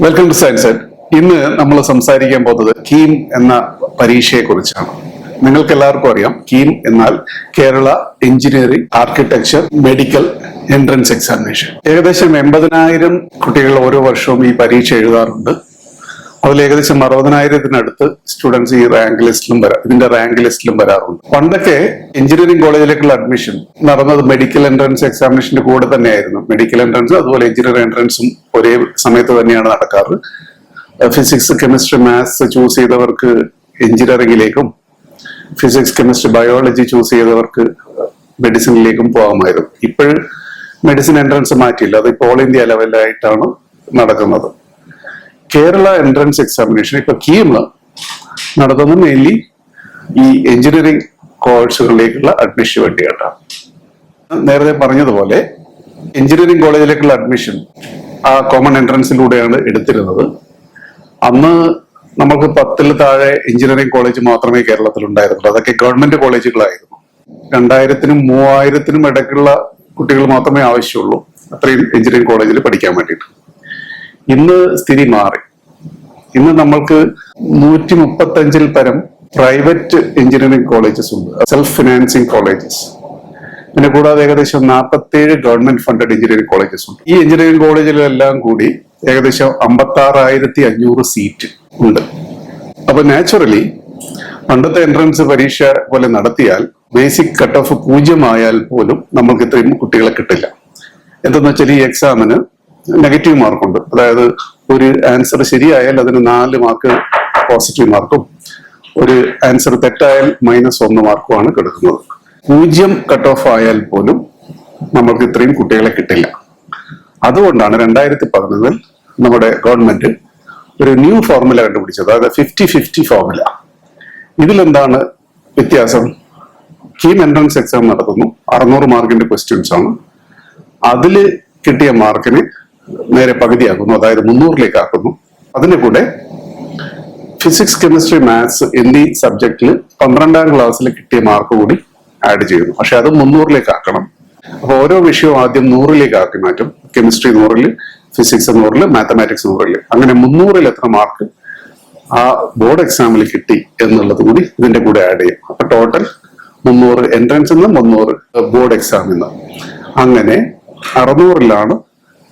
Welcome two science ഇന്ന് നമ്മൾ സംസാരിക്കാൻ പോകുന്നത് കീം എന്ന പരീക്ഷയെ കുറിച്ചാണ് നിങ്ങൾക്ക് എല്ലാവർക്കും അറിയാം കീം എന്നാൽ Kerala engineering architecture medical entrance examination ഏകദേശം എൺപതിനായിരം കുട്ടികൾ ഓരോ വർഷവും ഈ പരീക്ഷ എഴുതാറുണ്ട്. അതിൽ ഏകദേശം അറുപതിനായിരത്തിനടുത്ത് സ്റ്റുഡൻസ് ഈ റാങ്ക് ലിസ്റ്റിലും വരാം ഇതിന്റെ റാങ്ക് ലിസ്റ്റിലും വരാറുണ്ട്. പണ്ടൊക്കെ എഞ്ചിനീയറിംഗ് കോളേജിലേക്കുള്ള അഡ്മിഷൻ നടന്നത് മെഡിക്കൽ എൻട്രൻസ് എക്സാമിനേഷന്റെ കൂടെ തന്നെയായിരുന്നു. മെഡിക്കൽ എൻട്രൻസ് അതുപോലെ എഞ്ചിനീയറിംഗ് എൻട്രൻസും ഒരേ സമയത്ത് തന്നെയാണ് നടക്കാറ്. ഫിസിക്സ് കെമിസ്ട്രി മാത്സ് ചൂസ് ചെയ്തവർക്ക് എഞ്ചിനീയറിംഗിലേക്കും ഫിസിക്സ് കെമിസ്ട്രി ബയോളജി ചൂസ് ചെയ്തവർക്ക് മെഡിസിനിലേക്കും പോകാമായിരുന്നു. ഇപ്പോൾ മെഡിസിൻ എൻട്രൻസ് മാറ്റിയില്ല. അത് ഇപ്പോൾ ഓൾ ഇന്ത്യ ലെവലിലായിട്ടാണ് നടക്കുന്നത്. കേരള എൻട്രൻസ് എക്സാമിനേഷൻ ഇപ്പൊ കീമ് നടത്തുന്നത് മെയിൻലി ഈ എഞ്ചിനീയറിംഗ് കോഴ്സുകളിലേക്കുള്ള അഡ്മിഷൻ വേണ്ടിയിട്ടാണ് നേരത്തെ പറഞ്ഞതുപോലെ എഞ്ചിനീയറിംഗ് കോളേജിലേക്കുള്ള അഡ്മിഷൻ ആ കോമൺ എൻട്രൻസിലൂടെയാണ് എടുത്തിരുന്നത്. അന്ന് നമുക്ക് പത്തിൽ താഴെ എഞ്ചിനീയറിംഗ് കോളേജ് മാത്രമേ കേരളത്തിൽ ഉണ്ടായിരുന്നുള്ളൂ അതൊക്കെ ഗവൺമെന്റ് കോളേജുകളായിരുന്നു രണ്ടായിരത്തിനും മൂവായിരത്തിനും ഇടയ്ക്കുള്ള കുട്ടികൾ മാത്രമേ ആവശ്യമുള്ളൂ. അത്രയും എഞ്ചിനീയറിംഗ് കോളേജിൽ പഠിക്കാൻ വേണ്ടിയിട്ട്. ഇന്ന് സ്ഥിതി മാറി. ഇന്ന് നമ്മൾക്ക് നൂറ്റി മുപ്പത്തഞ്ചിൽ പരം പ്രൈവറ്റ് എഞ്ചിനീയറിംഗ് കോളേജസ് ഉണ്ട്. Self financing colleges. പിന്നെ കൂടാതെ ഏകദേശം നാൽപ്പത്തേഴ് ഗവൺമെന്റ് ഫണ്ടഡ് എഞ്ചിനീയറിംഗ് കോളേജസ് ഉണ്ട്. ഈ എഞ്ചിനീയറിംഗ് കോളേജിലെല്ലാം കൂടി ഏകദേശം അമ്പത്തി ആറായിരത്തി അഞ്ഞൂറ് സീറ്റ് ഉണ്ട്. അപ്പൊ നാച്ചുറലി പണ്ടത്തെ എൻട്രൻസ് പരീക്ഷ പോലെ നടത്തിയാൽ ബേസിക് കട്ട് ഓഫ് പൂജ്യമായാൽ പോലും നമ്മൾക്ക് ഇത്രയും കുട്ടികളെ കിട്ടില്ല. എന്തെന്ന് വെച്ചാൽ ഈ എക്സാമിന് നെഗറ്റീവ് മാർക്കുണ്ട്. അതായത് ഒരു ആൻസർ ശരിയായാൽ അതിന് നാല് മാർക്ക് പോസിറ്റീവ് മാർക്കും ഒരു ആൻസർ തെറ്റായാൽ മൈനസ് ഒന്ന് മാർക്കുമാണ് കിടക്കുന്നത്. പൂജ്യം കട്ട് ഓഫ് ആയാൽ പോലും നമ്മൾക്ക് ഇത്രയും കുട്ടികളെ കിട്ടില്ല. അതുകൊണ്ടാണ് രണ്ടായിരത്തി പതിനൊന്നിൽ നമ്മുടെ ഗവൺമെന്റ് ഒരു ന്യൂ ഫോർമുല കണ്ടുപിടിച്ചത്. അതായത് ഫിഫ്റ്റി ഫിഫ്റ്റി ഫോർമുല ഇതിലെന്താണ് വ്യത്യാസം? കീം എൻട്രൻസ് എക്സാം നടത്തുന്നു. അറുന്നൂറ് മാർക്കിന്റെ ക്വസ്റ്റ്യൻസ് ആണ്. അതിൽ കിട്ടിയ മാർക്കിന് നേരെ പകുതിയാക്കുന്നു. അതായത് മുന്നൂറിലേക്ക് ആക്കുന്നു അതിന്റെ കൂടെ ഫിസിക്സ് കെമിസ്ട്രി മാത്സ് എന്നീ സബ്ജക്റ്റിൽ പന്ത്രണ്ടാം ക്ലാസ്സിൽ കിട്ടിയ മാർക്ക് കൂടി ആഡ് ചെയ്യുന്നു. പക്ഷെ അത് മുന്നൂറിലേക്ക് ആക്കണം അപ്പൊ ഓരോ വിഷയവും ആദ്യം നൂറിലേക്ക് ആക്കി മാറ്റും. കെമിസ്ട്രി നൂറിൽ ഫിസിക്സ് നൂറിൽ മാത്തമാറ്റിക്സ് നൂറിൽ അങ്ങനെ മുന്നൂറിൽ എത്ര മാർക്ക് ആ ബോർഡ് എക്സാമിൽ കിട്ടി എന്നുള്ളത് കൂടി ഇതിന്റെ കൂടെ ആഡ് ചെയ്യും. അപ്പൊ ടോട്ടൽ മുന്നൂറ് എൻട്രൻസ് നിന്ന് മുന്നൂറ് ബോർഡ് എക്സാമിൽ നിന്ന് അങ്ങനെ അറുന്നൂറിലാണ്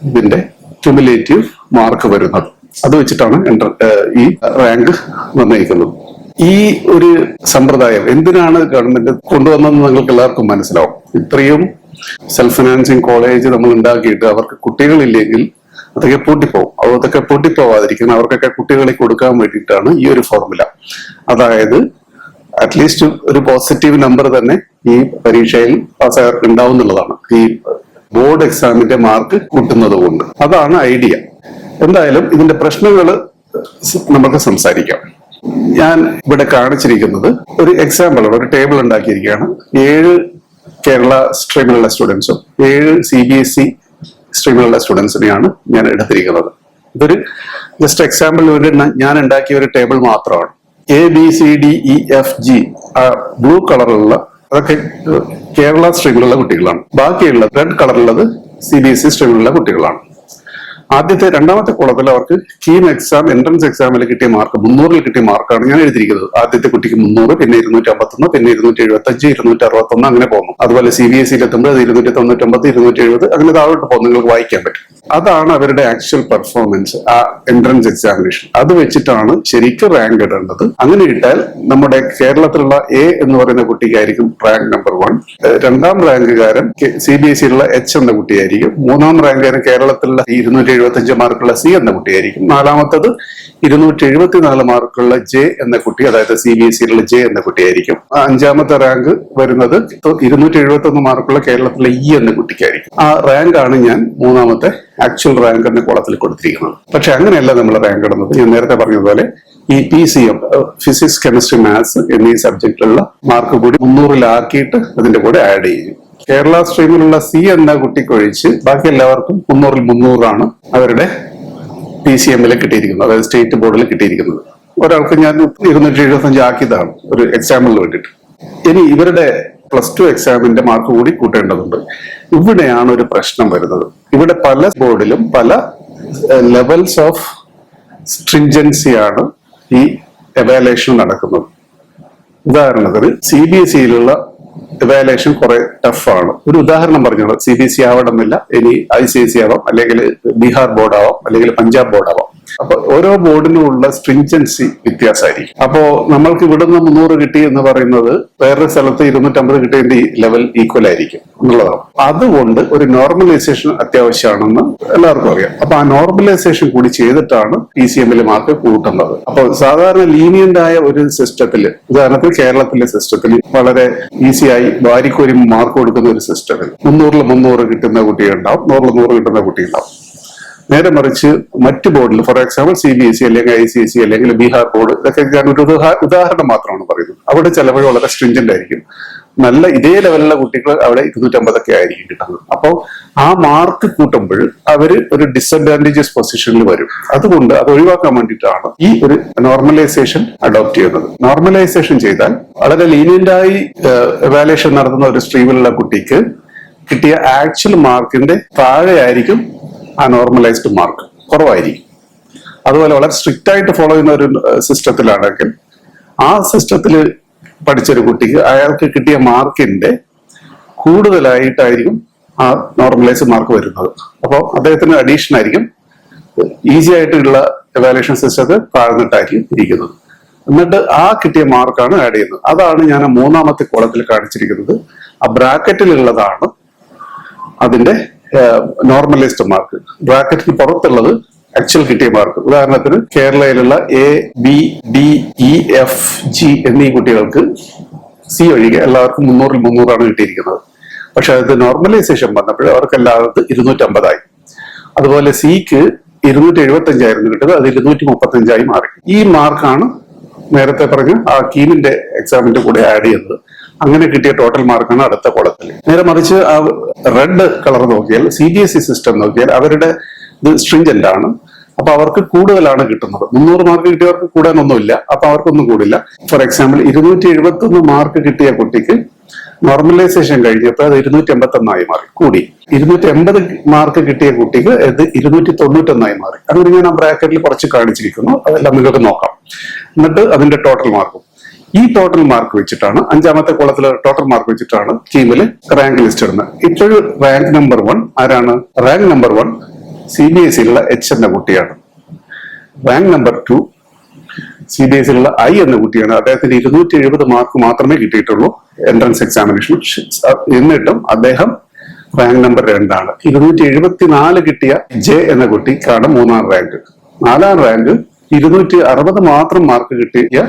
ഇതിന്റെ ക്യുമുലേറ്റീവ് മാർക്ക് വരുന്നത്. അത് വെച്ചിട്ടാണ് ഈ റാങ്ക് നിർണയിക്കുന്നത് ഈ ഒരു സമ്പ്രദായം എന്തിനാണ് ഗവൺമെന്റ് കൊണ്ടുവന്നതെന്ന് നിങ്ങൾക്ക് എല്ലാവർക്കും മനസ്സിലാവും. ഇത്രയും സെൽഫ് ഫിനാൻസിങ് കോളേജ് നമ്മൾ ഉണ്ടാക്കിയിട്ട് അവർക്ക് കുട്ടികളില്ലെങ്കിൽ അതൊക്കെ പൂട്ടിപ്പോവും. അതൊക്കെ പൂട്ടിപ്പോവാതിരിക്കുന്ന അവർക്കൊക്കെ കുട്ടികളെ കൊടുക്കാൻ വേണ്ടിയിട്ടാണ് ഈ ഒരു ഫോർമുല അതായത് അറ്റ്ലീസ്റ്റ് ഒരു പോസിറ്റീവ് നമ്പർ തന്നെ ഈ പരീക്ഷയിൽ പാസ്സായവർക്ക് ഉണ്ടാവും എന്നുള്ളതാണ് ഈ ബോർഡ് എക്സാമിന്റെ മാർക്ക് കൂട്ടുന്നത് കൊണ്ട്. അതാണ് ഐഡിയ. എന്തായാലും ഇതിന്റെ പ്രശ്നങ്ങൾ നമുക്ക് സംസാരിക്കാം. ഞാൻ ഇവിടെ കാണിച്ചിരിക്കുന്നത് ഒരു എക്സാമ്പിൾ ഒരു ടേബിൾ ഉണ്ടാക്കിയിരിക്കുകയാണ്. ഏഴ് കേരള സ്ട്രീമിലുള്ള സ്റ്റുഡൻസും ഏഴ് സി ബി എസ് ഇ സ്ട്രീമിലുള്ള സ്റ്റുഡൻസിനെയാണ് ഞാൻ എടുത്തിരിക്കുന്നത്. ഇതൊരു ജസ്റ്റ് എക്സാമ്പിൾ വേണ്ടി ഞാൻ ഉണ്ടാക്കിയ ഒരു ടേബിൾ മാത്രമാണ്. A B C D E F G blue കളറുള്ള അതൊക്കെ കേരള സ്ട്രീമിലുള്ള കുട്ടികളാണ്. ബാക്കിയുള്ള റെഡ് കളറുള്ളത് സി ബി എസ് ഇ സ്ട്രീമിലുള്ള കുട്ടികളാണ്. ആദ്യത്തെ രണ്ടാമത്തെ കോളത്തിൽ അവർക്ക് കീം എക്സാം എൻട്രൻസ് എക്സാമിൽ കിട്ടിയ മാർക്ക് മുന്നൂറിൽ കിട്ടിയ മാർക്കാണ് ഞാൻ എഴുതിയിരിക്കുന്നത്. ആദ്യത്തെ കുട്ടിക്ക് മുന്നൂറ് പിന്നെ ഇരുന്നൂറ്റി അമ്പത്തൊന്ന് പിന്നെ ഇരുന്നൂറ്റി എഴുപത്തി അഞ്ച് ഇരുന്നൂറ്റി അറുപത്തൊന്ന് അങ്ങനെ പോകുന്നു. അതുപോലെ സി ബി എസ് സിയിൽ എത്തുമ്പോൾ അത് ഇരുന്നൂറ്റി തൊണ്ണൂറ്റൊമ്പത് ഇരുന്നൂറ്റി എഴുപത് അങ്ങനെ താഴോട്ട് പോകും നിങ്ങൾക്ക് വായിക്കാൻ പറ്റും. അതാണ് അവരുടെ ആക്ച്വൽ പെർഫോമൻസ് ആ എൻട്രൻസ് എക്സാമിനേഷൻ അത് വെച്ചിട്ടാണ് ശരിക്കും റാങ്ക് ഇടേണ്ടത്. അങ്ങനെ ഇട്ടാൽ നമ്മുടെ കേരളത്തിലുള്ള എ എന്ന് പറയുന്ന കുട്ടിക്കായിരിക്കും റാങ്ക് നമ്പർ വൺ രണ്ടാം റാങ്കുകാരൻ സി ബി എസ് സിയിലുള്ള എച്ച് എന്ന കുട്ടിയായിരിക്കും. മൂന്നാം റാങ്കുകാരൻ കേരളത്തിലുള്ള ഇരുന്നൂറ്റി എഴുപത്തി മാർക്കുള്ള സി എന്ന കുട്ടിയായിരിക്കും. നാലാമത്തത് ഇരുന്നൂറ്റി എഴുപത്തിനാല് മാർക്കുള്ള ജെ എന്ന കുട്ടി അതായത് സി ബി എസ് സിയിലുള്ള ജെ എന്ന കുട്ടിയായിരിക്കും. അഞ്ചാമത്തെ റാങ്ക് വരുന്നത് ഇരുന്നൂറ്റി എഴുപത്തി ഒന്ന് മാർക്കുള്ള കേരളത്തിലെ ഇ എന്ന കുട്ടിക്കായിരിക്കും. ആ റാങ്ക് ആണ് ഞാൻ മൂന്നാമത്തെ ആക്ച്വൽ റാങ്കറിന്റെ കോളത്തിൽ കൊടുത്തിരിക്കുന്നത്. പക്ഷെ അങ്ങനെയല്ല നമ്മൾ റാങ്ക് ഇടുന്നത്. ഞാൻ നേരത്തെ പറഞ്ഞതുപോലെ ഈ P C M physics chemistry maths എന്നീ സബ്ജക്റ്റിലുള്ള മാർക്ക് കൂടി മുന്നൂറിലാക്കിയിട്ട് അതിന്റെ കൂടെ ആഡ് ചെയ്യും. കേരള സ്ട്രീമിലുള്ള സി എന്ന കുട്ടിക്കൊഴിച്ച് ബാക്കി എല്ലാവർക്കും മുന്നൂറിൽ മുന്നൂറാണ് അവരുടെ പി സി എമ്മിൽ കിട്ടിയിരിക്കുന്നത്. അതായത് സ്റ്റേറ്റ് ബോർഡിൽ കിട്ടിയിരിക്കുന്നത്. ഒരാൾക്ക് ഞാൻ ഇരുന്നൂറ്റി എഴുപത്തി അഞ്ച് ആക്കിയതാണ്. ഒരു എക്സാമ്പിളിന് വേണ്ടിയിട്ട്. ഇനി ഇവരുടെ പ്ലസ് ടു എക്സാമിന്റെ മാർക്ക് കൂടി കൂട്ടേണ്ടതുണ്ട്. ഇവിടെയാണ് ഒരു പ്രശ്നം വരുന്നത്. ഇവിടെ പല ബോർഡിലും പല ലെവൽസ് ഓഫ് സ്ട്രിഞ്ചൻസിയാണ് ഈ എവാലേഷൻ നടക്കുന്നത്. ഉദാഹരണത്തിന് സി ബി എസ് സിയിലുള്ള എവാലേഷൻ കുറെ ടഫാണ് ഒരു ഉദാഹരണം പറഞ്ഞോളൂ. സി ബി എസ് സി ആവണമെന്നില്ല. ഇനി ഐ സി എസ് സി ആവാം അല്ലെങ്കിൽ ബീഹാർ ബോർഡ് ആവാം അല്ലെങ്കിൽ പഞ്ചാബ് ബോർഡ് ആവാം. അപ്പൊ ഓരോ ബോർഡിനും ഉള്ള സ്ട്രിഞ്ചൻസി വ്യത്യാസമായിരിക്കും. അപ്പോ നമ്മൾക്ക് ഇവിടുന്ന് മുന്നൂറ് കിട്ടി എന്ന് പറയുന്നത് വേറൊരു സ്ഥലത്ത് ഇരുന്നൂറ്റമ്പത് കിട്ടിയതിന്റെ ലെവൽ ഈക്വൽ ആയിരിക്കും എന്നുള്ളതാണ്. അതുകൊണ്ട് ഒരു നോർമലൈസേഷൻ അത്യാവശ്യമാണെന്ന് എല്ലാവർക്കും അറിയാം. അപ്പൊ ആ നോർമലൈസേഷൻ കൂടി ചെയ്തിട്ടാണ് പി സി എമ്മിൽ മാർക്ക് കൂട്ടുന്നത്. അപ്പോൾ സാധാരണ ലീനിയന്റ് ആയ ഒരു സിസ്റ്റത്തിൽ ഉദാഹരണത്തിന് കേരളത്തിലെ സിസ്റ്റത്തിൽ വളരെ ഈസിയായി വാരിക്കോരി മാർക്ക് കൊടുക്കുന്ന ഒരു സിസ്റ്റത്തിൽ മുന്നൂറിൽ മുന്നൂറ് കിട്ടുന്ന കുട്ടിയുണ്ടാവും നൂറിൽ നൂറ് കിട്ടുന്ന കുട്ടിയുണ്ടാവും നേരെ മറിച്ച് മറ്റ് ബോർഡിൽ for example C B S C അല്ലെങ്കിൽ ഐ സി എസ് സി അല്ലെങ്കിൽ ബീഹാർ ബോർഡ് ഇതൊക്കെ ഞാൻ ഒരു ഉദാ- ഉദാഹരണം മാത്രമാണ് പറയുന്നത്. അവിടെ ചിലവ് വളരെ സ്ട്രിഞ്ചന്റ് ആയിരിക്കും. നല്ല ഇതേ ലെവലിലുള്ള കുട്ടികൾ അവിടെ ഇരുന്നൂറ്റമ്പതൊക്കെ ആയിരിക്കും കിട്ടുന്നത്. അപ്പോൾ ആ മാർക്ക് കൂട്ടുമ്പോൾ അവർ ഒരു ഡിസഡ്വാന്റേജസ് പൊസിഷനിൽ വരും. അതുകൊണ്ട് അത് ഒഴിവാക്കാൻ വേണ്ടിയിട്ടാണ് ഈ ഒരു നോർമലൈസേഷൻ അഡോപ്റ്റ് ചെയ്യുന്നത്. നോർമലൈസേഷൻ ചെയ്താൽ വളരെ ലീനിയന്റായി എവാലുവേഷൻ നടത്തുന്ന ഒരു സ്ട്രീമിലുള്ള കുട്ടിക്ക് കിട്ടിയ ആക്ച്വൽ മാർക്കിന്റെ താഴെ ആയിരിക്കും ആ നോർമലൈസ്ഡ് മാർക്ക് കുറവായിരിക്കും. അതുപോലെ വളരെ സ്ട്രിക്റ്റ് ആയിട്ട് ഫോളോ ചെയ്യുന്ന ഒരു സിസ്റ്റത്തിലാണെങ്കിൽ ആ സിസ്റ്റത്തിൽ പഠിച്ചൊരു കുട്ടിക്ക് അയാൾക്ക് കിട്ടിയ മാർക്കിന്റെ കൂടുതലായിട്ടായിരിക്കും ആ നോർമലൈസ് മാർക്ക് വരുന്നത്. അപ്പോൾ അദ്ദേഹത്തിന് അഡീഷൻ ആയിരിക്കും. ഈസി ആയിട്ടുള്ള എവാലുവേഷൻ സിസ്റ്റത്തിൽ താഴ്ന്നിട്ടായിരിക്കും ഇരിക്കുന്നത്. എന്നിട്ട് ആ കിട്ടിയ മാർക്കാണ് ആഡ് ചെയ്യുന്നത്. അതാണ് ഞാൻ മൂന്നാമത്തെ കോളത്തിൽ കാണിച്ചിരിക്കുന്നത്. ആ ബ്രാക്കറ്റിലുള്ളതാണ് അതിന്റെ നോർമലൈസ്ഡ് മാർക്ക്. ബ്രാക്കറ്റിന് പുറത്തുള്ളത് ആക്ച്വൽ കിട്ടിയ മാർക്ക്. ഉദാഹരണത്തിന് കേരളയിലുള്ള A B D E F G എന്നീ കുട്ടികൾക്ക് സി ഒഴികെ എല്ലാവർക്കും മുന്നൂറിൽ മുന്നൂറാണ് കിട്ടിയിരിക്കുന്നത്. പക്ഷെ അത് നോർമലൈസേഷൻ വന്നപ്പോൾ അവർക്ക് എല്ലാവർക്കും ഇരുന്നൂറ്റമ്പതായി. അതുപോലെ സിക്ക് ഇരുന്നൂറ്റി എഴുപത്തി അഞ്ചായിരുന്നു കിട്ടുന്നത് അത് ഇരുന്നൂറ്റി മുപ്പത്തി അഞ്ചായി മാറി. ഈ മാർക്കാണ് നേരത്തെ പറഞ്ഞ ആ കീമിന്റെ എക്സാമിന്റെ കൂടെ ആഡ് ചെയ്യുന്നത്. അങ്ങനെ കിട്ടിയ ടോട്ടൽ മാർക്കാണ് അടുത്ത കോളത്തിൽ. നേരെ മറിച്ച് ആ റെഡ് കളർ നോക്കിയാൽ C B S E system നോക്കിയാൽ അവരുടെ ഇത് സ്ട്രിഞ്ചന്റ് ആണ്. അപ്പൊ അവർക്ക് കൂടുതലാണ് കിട്ടുന്നത്. മുന്നൂറ് മാർക്ക് കിട്ടിയവർക്ക് കൂടാനൊന്നുമില്ല. അപ്പൊ അവർക്കൊന്നും കൂടില്ല. ഫോർ എക്സാമ്പിൾ ഇരുന്നൂറ്റി എഴുപത്തി ഒന്ന് മാർക്ക് കിട്ടിയ കുട്ടിക്ക് നോർമലൈസേഷൻ കഴിഞ്ഞപ്പോൾ അത് ഇരുന്നൂറ്റി എൺപത്തി ഒന്നായി മാറി കൂടി. ഇരുന്നൂറ്റി എൺപത് മാർക്ക് കിട്ടിയ കുട്ടിക്ക് ഇത് ഇരുന്നൂറ്റി തൊണ്ണൂറ്റൊന്നായി മാറി. അങ്ങനെ ഞാൻ ആ ബ്രാക്കറ്റിൽ കുറച്ച് കാണിച്ചിരിക്കുന്നു. അതെല്ലാം നിങ്ങൾക്ക് നോക്കാം. എന്നിട്ട് അതിന്റെ ടോട്ടൽ മാർക്കും ഈ ടോട്ടൽ മാർക്ക് വെച്ചിട്ടാണ് അഞ്ചാമത്തെ കോളത്തിൽ ടോട്ടൽ മാർക്ക് വെച്ചിട്ടാണ് ടീമിൽ റാങ്ക് ലിസ്റ്റ് ഇടുന്നത്. ഇപ്പോഴും റാങ്ക് നമ്പർ വൺ ആരാണ്? Rank number one C B S സിയിലുള്ള H എന്ന കുട്ടിയാണ്. Rank number two C B S സിയിലുള്ള I എന്ന കുട്ടിയാണ്. അദ്ദേഹത്തിന് ഇരുന്നൂറ്റി എഴുപത് മാർക്ക് മാത്രമേ കിട്ടിയിട്ടുള്ളൂ എൻട്രൻസ് എക്സാമിനേഷൻ എന്നിട്ടും അദ്ദേഹം റാങ്ക് നമ്പർ രണ്ടാണ്. ഇരുന്നൂറ്റി എഴുപത്തിനാല് കിട്ടിയ ജെ എന്ന കുട്ടിക്കാണ് മൂന്നാം റാങ്ക് നാലാം റാങ്ക് ഇരുന്നൂറ്റി അറുപത് മാത്രം മാർക്ക് കിട്ടിയ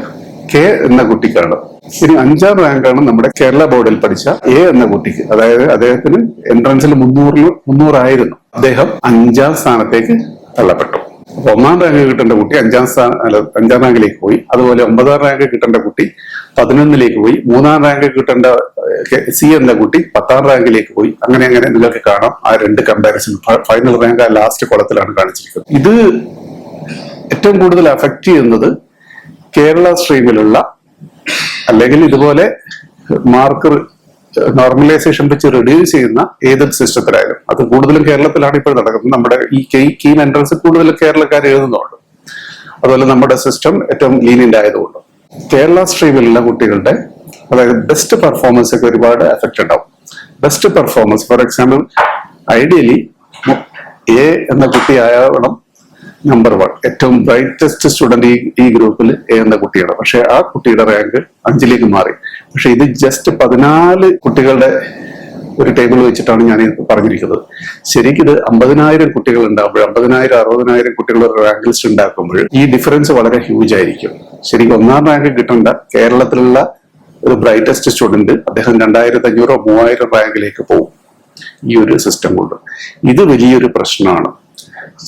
കെ എന്ന കുട്ടിക്കാണ്. ഇനി അഞ്ചാം റാങ്കാണ് നമ്മുടെ കേരള ബോർഡിൽ പഠിച്ച എ എന്ന കുട്ടിക്ക്. അതായത് അദ്ദേഹത്തിന് എൻട്രൻസിൽ മുന്നൂറിൽ മുന്നൂറായിരുന്നു. അദ്ദേഹം അഞ്ചാം സ്ഥാനത്തേക്ക് തള്ളപ്പെട്ടു. ഒന്നാം റാങ്ക് കിട്ടേണ്ട കുട്ടി അഞ്ചാം സ്ഥാന അഞ്ചാം റാങ്കിലേക്ക് പോയി. അതുപോലെ ഒമ്പതാം റാങ്ക് കിട്ടേണ്ട കുട്ടി പതിനൊന്നിലേക്ക് പോയി. മൂന്നാം റാങ്ക് കിട്ടേണ്ട സി എന്ന കുട്ടി പത്താം റാങ്കിലേക്ക് പോയി. അങ്ങനെ അങ്ങനെ നിങ്ങൾക്ക് കാണാം. ആ രണ്ട് കമ്പാരിസൺ ഫൈനൽ റാങ്ക് ആ ലാസ്റ്റ് കുളത്തിലാണ് കാണിച്ചിരിക്കുന്നത്. ഇത് ഏറ്റവും കൂടുതൽ അഫക്റ്റ് ചെയ്യുന്നത് കേരള സ്ട്രീമിലുള്ള അല്ലെങ്കിൽ ഇതുപോലെ മാർക്ക് നോർമലൈസേഷൻ വെച്ച് റെഡ്യൂസ് ചെയ്യുന്ന ഏതൊരു സിസ്റ്റത്തിലായാലും. അത് കൂടുതലും കേരളത്തിലാണ് ഇപ്പോൾ നടക്കുന്നത്. നമ്മുടെ ഈ കീം എൻട്രൻസ് കൂടുതൽ കേരളക്കാർ എഴുതുന്നുണ്ട്. അതുപോലെ നമ്മുടെ സിസ്റ്റം ഏറ്റവും ലീനിയന്റ് ആയതുകൊണ്ട്. കേരള സ്ട്രീമിലുള്ള കുട്ടികളുടെ അതായത് ബെസ്റ്റ് പെർഫോമൻസ് ഒക്കെ ഒരുപാട് എഫക്റ്റ് ഉണ്ടാവും. Best performance for example ideally A എന്ന കുട്ടി ആവണം നമ്പർ വൺ ഏറ്റവും ബ്രൈറ്റസ്റ്റ് സ്റ്റുഡന്റ് ഈ ഈ ഗ്രൂപ്പിൽ എന്ന കുട്ടിയാണ്. പക്ഷെ ആ കുട്ടിയുടെ റാങ്ക് അഞ്ചിലേക്ക് മാറി. പക്ഷെ ഇത് ജസ്റ്റ് പതിനാല് കുട്ടികളുടെ ഒരു ടേബിൾ വെച്ചിട്ടാണ് ഞാൻ പറഞ്ഞിരിക്കുന്നത്. ശരിക്കും ഇത് അമ്പതിനായിരം കുട്ടികൾ ഉണ്ടാകുമ്പോൾ അമ്പതിനായിരം അറുപതിനായിരം കുട്ടികളുടെ റാങ്ക് ലിസ്റ്റ് ഉണ്ടാക്കുമ്പോൾ ഈ ഡിഫറൻസ് വളരെ ഹ്യൂജ് ആയിരിക്കും. ശരിക്കും ഒന്നാം റാങ്ക് കിട്ടേണ്ട കേരളത്തിലുള്ള ഒരു ബ്രൈറ്റസ്റ്റ് സ്റ്റുഡന്റ് അദ്ദേഹം രണ്ടായിരത്തി അഞ്ഞൂറോ മൂവായിരം റാങ്കിലേക്ക് പോകും ഈ ഒരു സിസ്റ്റം കൊണ്ട്. ഇത് വലിയൊരു പ്രശ്നമാണ്.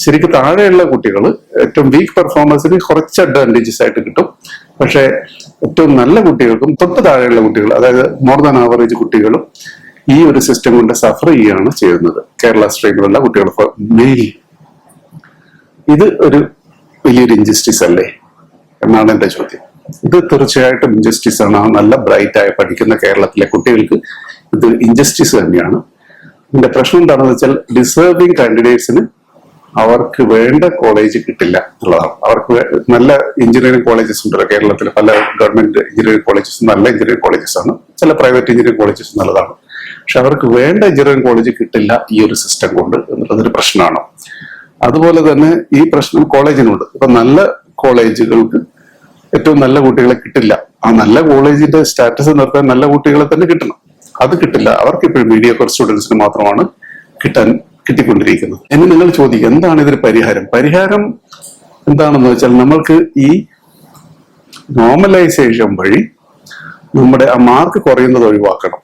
ശരിക്കും താഴെയുള്ള കുട്ടികൾ ഏറ്റവും വീക്ക് പെർഫോമൻസിന് കുറച്ച് അഡ്വാന്റേജസ് ആയിട്ട് കിട്ടും. പക്ഷേ ഏറ്റവും നല്ല കുട്ടികൾക്കും തൊട്ട് താഴെയുള്ള കുട്ടികൾ അതായത് മോർ ദാൻ ആവറേജ് കുട്ടികളും ഈ ഒരു സിസ്റ്റം കൊണ്ട് സഫർ ചെയ്യുകയാണ് ചെയ്യുന്നത്. കേരള സ്ട്രീമിലുള്ള കുട്ടികൾ മെയിൻ ഇത് ഒരു വലിയൊരു ഇൻജസ്റ്റിസ് അല്ലേ? എന്നാണ് എന്റെ ചോദ്യം. ഇത് തീർച്ചയായിട്ടും ഇൻജസ്റ്റിസ് ആണ്. ആ നല്ല ബ്രൈറ്റ് ആയി പഠിക്കുന്ന കേരളത്തിലെ കുട്ടികൾക്ക് ഇത് ഇൻജസ്റ്റിസ് തന്നെയാണ്. ഇതിന്റെ പ്രശ്നം എന്താണെന്ന് വെച്ചാൽ ഡിസേർവിംഗ് കാൻഡിഡേറ്റ്സിന് അവർക്ക് വേണ്ട കോളേജ് കിട്ടില്ല എന്നുള്ളതാണ്. അവർക്ക് നല്ല എഞ്ചിനീയറിംഗ് കോളേജസ് ഉണ്ട്. കേരളത്തിൽ പല ഗവൺമെന്റ് എഞ്ചിനീയറിംഗ് കോളേജസ് നല്ല എഞ്ചിനീയറിംഗ് കോളേജസ് ആണ്. ചില പ്രൈവറ്റ് എഞ്ചിനീയറിംഗ് കോളേജസ് നല്ലതാണ്. പക്ഷെ അവർക്ക് വേണ്ട എഞ്ചിനീയറിംഗ് കോളേജ് കിട്ടില്ല ഈ ഒരു സിസ്റ്റം കൊണ്ട് എന്നുള്ളതൊരു പ്രശ്നമാണ്. അതുപോലെ തന്നെ ഈ പ്രശ്നം കോളേജിനുണ്ട് ഇപ്പൊ നല്ല കോളേജുകൾക്ക് ഏറ്റവും നല്ല കുട്ടികളെ കിട്ടില്ല. ആ നല്ല കോളേജിന്റെ സ്റ്റാറ്റസ് നിർത്താൻ നല്ല കുട്ടികളെ തന്നെ കിട്ടണം. അത് കിട്ടില്ല. അവർക്ക് ഇപ്പോഴും മീഡിയ സ്റ്റുഡൻസിന് മാത്രമാണ് കിട്ടാൻ കിട്ടിക്കൊണ്ടിരിക്കുന്നത് എന്നെ നിങ്ങൾ ചോദിക്കും എന്താണ് ഇതിന് പരിഹാരം? പരിഹാരം എന്താണെന്ന് വെച്ചാൽ നമ്മൾക്ക് ഈ നോർമലൈസേഷൻ വഴി നമ്മുടെ ആ മാർക്ക് കുറയുന്നത് ഒഴിവാക്കണം.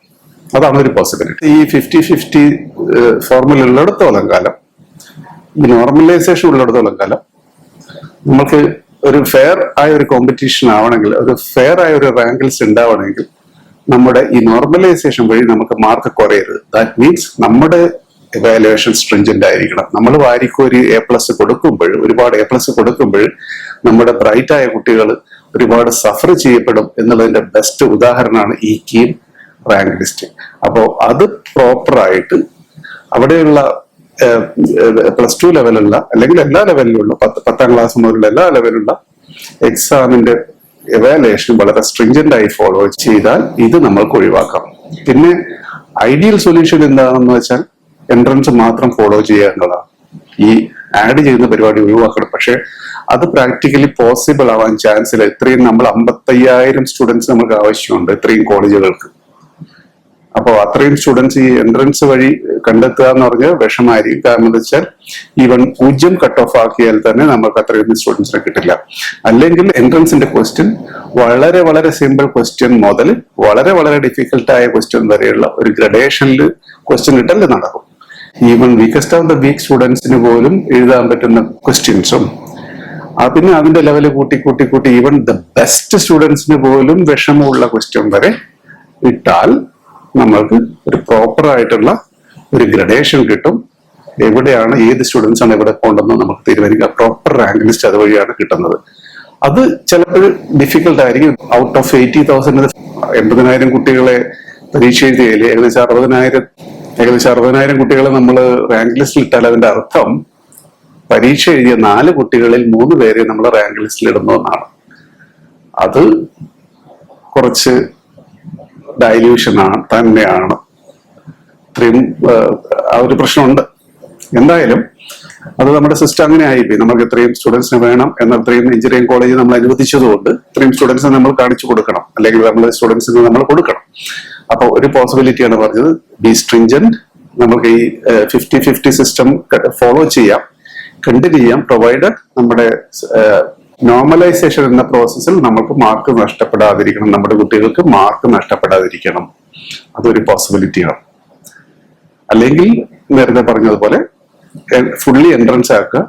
അതാണ് ഒരു പോസിബിലിറ്റി ഈ ഫിഫ്റ്റി ഫിഫ്റ്റി ഫോർമുല ഉള്ളിടത്തോളം കാലം ഈ നോർമലൈസേഷൻ ഉള്ളിടത്തോളം കാലം നമ്മൾക്ക് ഒരു ഫെയർ ആയ ഒരു കോമ്പറ്റീഷൻ ആവണമെങ്കിൽ ഒരു ഫെയർ ആയ ഒരു റാങ്ക് ലിസ്റ്റ് ഉണ്ടാവണമെങ്കിൽ നമ്മുടെ ഈ നോർമലൈസേഷൻ വഴി നമുക്ക് മാർക്ക് കുറയരുത്. ദാറ്റ് മീൻസ് നമ്മുടെ എവാലുവേഷൻ സ്ട്രിഞ്ചന്റ് ആയിരിക്കണം. നമ്മൾ വാരിക്കോരി എ പ്ലസ് കൊടുക്കുമ്പോൾ ഒരുപാട് എ പ്ലസ് കൊടുക്കുമ്പോൾ നമ്മുടെ ബ്രൈറ്റ് ആയ കുട്ടികൾ ഒരുപാട് സഫർ ചെയ്യപ്പെടും എന്നുള്ളതിന്റെ ബെസ്റ്റ് ഉദാഹരണമാണ് ഈ കീം റാങ്ക് ലിസ്റ്റ് അപ്പോൾ അത് പ്രോപ്പറായിട്ട് അവിടെയുള്ള പ്ലസ് ടു ലെവലുള്ള അല്ലെങ്കിൽ എല്ലാ ലെവലിലുള്ള പത്ത് പത്താം ക്ലാസ് മുതലുള്ള എല്ലാ ലെവലുള്ള എക്സാമിന്റെ എവാലുവേഷൻ വളരെ സ്ട്രിഞ്ചന്റ് ആയി ഫോളോ ചെയ്താൽ ഇത് നമ്മൾക്ക് ഒഴിവാക്കാം. പിന്നെ ഐഡിയൽ സൊല്യൂഷൻ എന്താണെന്ന് വെച്ചാൽ എൻട്രൻസ് മാത്രം ഫോളോ ചെയ്യുക എന്നതാണ് ഈ ആഡ് ചെയ്യുന്ന പരിപാടി ഒഴിവാക്കണം. പക്ഷെ അത് പ്രാക്ടിക്കലി പോസിബിൾ ആവാൻ ചാൻസ് ഇല്ല. ഇത്രയും നമ്മൾ അമ്പത്തയ്യായിരം സ്റ്റുഡൻസ് നമുക്ക് ആവശ്യമുണ്ട് ഇത്രയും കോളേജുകൾക്ക് അപ്പോൾ അത്രയും സ്റ്റുഡൻസ് ഈ എൻട്രൻസ് വഴി കണ്ടെത്തുക എന്ന് പറഞ്ഞാൽ വിഷമായിരിക്കും കാരണം എന്താ വെച്ചാൽ ഈവൻ പൂജ്യം കട്ട് ഓഫ് ആക്കിയാൽ തന്നെ നമുക്ക് അത്രയും സ്റ്റുഡൻസിനെ കിട്ടില്ല. അല്ലെങ്കിൽ എൻട്രൻസിന്റെ ക്വസ്റ്റ്യൻ വളരെ വളരെ സിമ്പിൾ ക്വസ്റ്റ്യൻ മുതൽ വളരെ വളരെ ഡിഫിക്കൽട്ടായ ക്വസ്റ്റ്യൻ വരെയുള്ള ഒരു ഗ്രഡേഷനിൽ ക്വസ്റ്റ്യൻ ഇട്ടല്ലേ നടക്കും. Even weakest of the weak സ്റ്റുഡൻസിന് പോലും എഴുതാൻ പറ്റുന്ന ക്വസ്റ്റ്യൻസും പിന്നെ അതിന്റെ ലെവൽ കൂട്ടി കൂട്ടി കൂട്ടി ഈവൻ ദ ബെസ്റ്റ് സ്റ്റുഡൻസിന് പോലും വിഷമമുള്ള ക്വസ്റ്റ്യൻ വരെ ഇട്ടാൽ നമ്മൾക്ക് ഒരു പ്രോപ്പർ ആയിട്ടുള്ള ഒരു ഗ്രഡേഷൻ കിട്ടും. എവിടെയാണ് ഏത് സ്റ്റുഡൻസ് ആണ് എവിടെ പോകേണ്ടതെന്ന് നമുക്ക് തീരുമാനിക്കാം. പ്രോപ്പർ റാങ്ക് ലിസ്റ്റ് അതുവഴിയാണ് കിട്ടുന്നത്. അത് ചിലപ്പോൾ ഡിഫിക്കൽട്ട് ആയിരിക്കും. ഔട്ട് ഓഫ് എയ്റ്റി തൗസൻഡ് എൺപതിനായിരം കുട്ടികളെ പരീക്ഷ എഴുതിയതിൽ ഏകദേശം അറുപതിനായിരം ഏകദേശം അറുപതിനായിരം കുട്ടികളെ നമ്മൾ റാങ്ക് ലിസ്റ്റിൽ ഇട്ടാൽ അതിന്റെ അർത്ഥം പരീക്ഷ എഴുതിയ നാല് കുട്ടികളിൽ മൂന്ന് പേരെ നമ്മൾ റാങ്ക് ലിസ്റ്റിൽ ഇടുന്നു എന്നാണ്. അത് കുറച്ച് ഡൈല്യൂഷൻ ആണ് തന്നെയാണ്. ഇത്രയും ആ ഒരു പ്രശ്നമുണ്ട്. എന്തായാലും അത് നമ്മുടെ സിസ്റ്റം അങ്ങനെ ആയിപ്പോയി. നമുക്ക് ഇത്രയും സ്റ്റുഡൻസിന് വേണം എന്ന ഇത്രയും എഞ്ചിനീയറിംഗ് കോളേജ് നമ്മൾ അനുവദിച്ചതുകൊണ്ട് ഇത്രയും സ്റ്റുഡൻസിന് നമ്മൾ കാണിച്ചു കൊടുക്കണം. അല്ലെങ്കിൽ നമ്മൾ സ്റ്റുഡൻസിന് നമ്മൾ കൊടുക്കണം. അപ്പോൾ ഒരു പോസിബിലിറ്റിയാണ് പറഞ്ഞത്. ബി സ്ട്രിഞ്ചന്റ് നമുക്ക് ഈ ഫിഫ്റ്റി ഫിഫ്റ്റി സിസ്റ്റം ഫോളോ ചെയ്യാം. കണ്ടിന്യൂ ചെയ്യാം. പ്രൊവൈഡഡ് നമ്മുടെ നോർമലൈസേഷൻ എന്ന പ്രോസസ്സിൽ നമുക്ക് മാർക്ക് നഷ്ടപ്പെടാതിരിക്കണം. നമ്മുടെ കുട്ടികൾക്ക് മാർക്ക് നഷ്ടപ്പെടാതിരിക്കണം. അതൊരു പോസിബിലിറ്റിയാണ് അല്ലെങ്കിൽ നേരത്തെ പറഞ്ഞതുപോലെ ഫുള്ളി എൻട്രൻസ് ആക്കുക.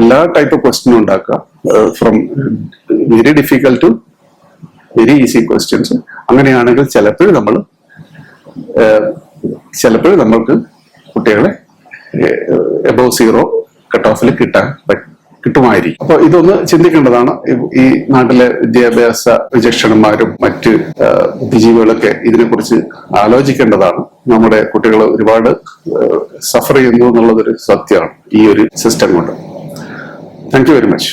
എല്ലാ ടൈപ്പ് ക്വസ്റ്റ്യനും ഉണ്ടാക്കുക. From very difficult to very easy questions അങ്ങനെയാണെങ്കിൽ ചിലപ്പോഴും നമ്മൾ ചിലപ്പോൾ നമ്മൾക്ക് കുട്ടികളെ എബോ സീറോ കട്ട് ഓഫിൽ കിട്ടാൻ കിട്ടുമായിരിക്കും. അപ്പൊ ഇതൊന്ന് ചിന്തിക്കേണ്ടതാണ്. ഈ- നാട്ടിലെ വിദ്യാഭ്യാസ വിചക്ഷണന്മാരും മറ്റ് ബുദ്ധിജീവികളൊക്കെ ഇതിനെക്കുറിച്ച് ആലോചിക്കേണ്ടതാണ്. നമ്മുടെ കുട്ടികൾ ഒരുപാട് സഫർ ചെയ്യുന്നു എന്നുള്ളതൊരു സത്യമാണ് ഈ ഒരു സിസ്റ്റം കൊണ്ട്. Thank you very much